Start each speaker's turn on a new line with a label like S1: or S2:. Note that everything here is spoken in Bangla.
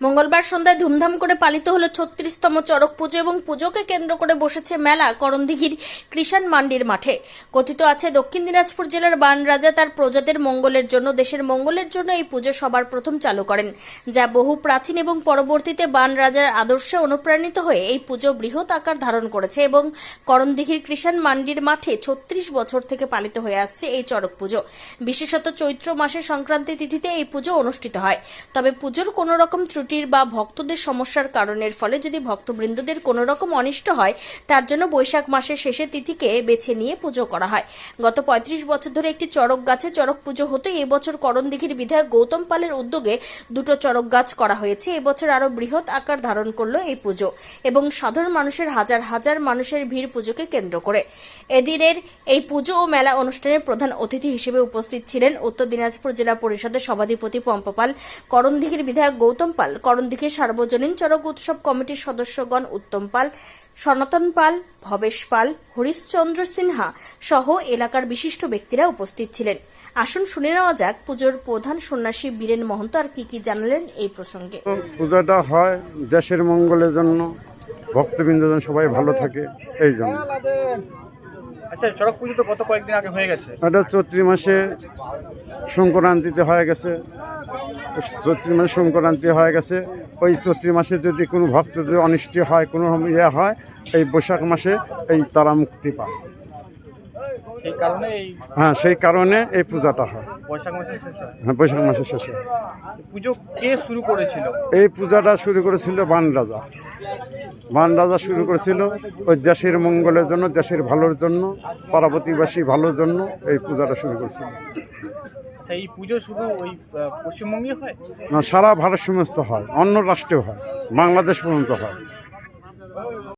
S1: মঙ্গলবার সন্ধ্যায় ধুমধাম করে পালিত হলো ছত্রিশতম চড়ক পুজো এবং পুজোকে কেন্দ্র করে বসেছে মেলা করণদিঘির কৃষাণ মান্ডির মাঠে। কথিত আছে, দক্ষিণ দিনাজপুর জেলার বান রাজা তার প্রজাদের মঙ্গলের জন্য, দেশের মঙ্গলের জন্য এই পুজো সবার প্রথম চালু করেন, যা বহু প্রাচীন এবং পরবর্তীতে বান রাজার আদর্শে অনুপ্রাণিত হয়ে এই পুজো বৃহৎ আকার ধারণ করেছে এবং করণদিঘির কৃষাণ মান্ডির মাঠে ছত্রিশ বছর থেকে পালিত হয়ে আসছে এই চড়ক পুজো। বিশেষত চৈত্র মাসের সংক্রান্তি তিথিতে এই পুজো অনুষ্ঠিত হয়। তবে পুজোর কোনো রকম ত্রুটির বা ভক্তদের সমস্যার কারণের ফলে যদি ভক্তবৃন্দদের কোনো রকম অনিষ্ট হয়, তার জন্য বৈশাখ মাসের শেষের তিথিকে বেছে নিয়ে পুজো করা হয়। গত পঁয়ত্রিশ বছর ধরে একটি চড়ক গাছে চড়ক পুজো হতে এবছর করণদিঘির বিধায়ক গৌতম পালের উদ্যোগে দুটো চড়ক গাছ করা হয়েছে। এবছর আরও বৃহৎ আকার ধারণ করল এই পুজো এবং সাধারণ মানুষের হাজার হাজার মানুষের ভিড় পুজোকে কেন্দ্র করে। এদিনের এই পুজো ও মেলা অনুষ্ঠানের প্রধান অতিথি হিসেবে উপস্থিত ছিলেন উত্তর দিনাজপুর জেলা পরিষদের সভাধিপতি পম্পপাল, করণদিঘির বিধায়ক গৌতম পাল করণদিঘির সার্বজনীন চড়ক উৎসব কমিটির সদস্যগণ উত্তম পাল, সনাতন পাল, ভবেশ পাল, হরিশচন্দ্র সিনহা সহ এলাকার বিশিষ্ট ব্যক্তিরা উপস্থিত ছিলেন। আসুন শুনে নেওয়া যাক পুজোর প্রধান সন্ন্যাসী বীরেন মহন্ত আর কি কি জানালেন এই প্রসঙ্গে।
S2: পূজাটা হয় দেশের মঙ্গলের জন্য ভক্তবৃন্দ সবাই ভালো থাকে, এই জন্য।
S3: আচ্ছা
S2: এটা চৈত্রি মাসে সংক্রান্তিতে হয়ে গেছে। চৈত্রি মাসে সংক্রান্তি হয়ে গেছে। ওই চৈত্রি মাসে যদি কোনো ভক্তদের অনিষ্টি হয়, কোনো ইয়ে হয়, এই বৈশাখ মাসে এই তারা মুক্তি পায়। হ্যাঁ সেই কারণে এই পূজাটা হয়।
S3: বৈশাখ মাসের শেষ হ্যাঁ।
S2: বৈশাখ মাসের শেষে
S3: পুজো কে শুরু করেছিল?
S2: এই পূজাটা শুরু করেছিল বান রাজা। বান রাজা শুরু করেছিল ওই দেশের মঙ্গলের জন্য দেশের ভালোর জন্য পাড়া প্রতিবাসী ভালোর জন্য এই পূজাটা শুরু করেছিল।
S3: এই পুজো শুধু ওই পশ্চিমবঙ্গে হয়?
S2: না সারা ভারত সমস্ত হয় অন্য রাষ্ট্রেও হয় বাংলাদেশ পর্যন্ত হয়।